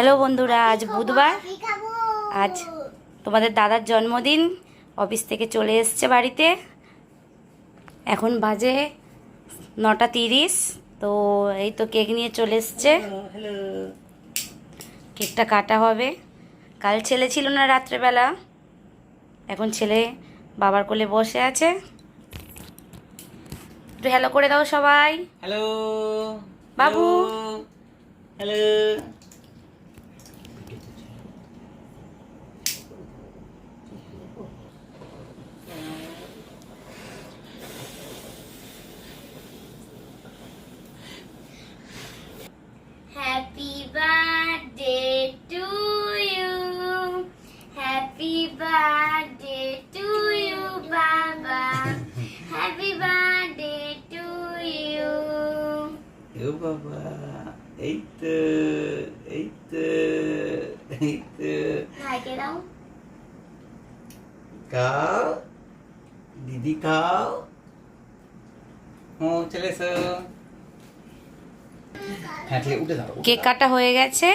Hello বন্ধুরা আজ বুধবার। আজ তোমাদের দাদার জন্মদিন। অফিস থেকে চলে এসছে বাড়িতে। এখন বাজে নটা তিরিশ তো এই তো কেক নিয়ে চলে এসছে। কেকটা কাটা হবে। কাল ছেলে ছিল না রাত্রেবেলা। এখন ছেলে বাবার কোলে বসে আছে। একটু হ্যালো করে দাও সবাই। Hello Babu. Hello Baba. Happy birthday to you. বাবা এই তো এই তো এই তো ভাইকে দাও খাও দিদি খাও ও চলে এসো। হ্যাঁ ঠিক উঠে দাও কেক কাটা হয়ে গেছে।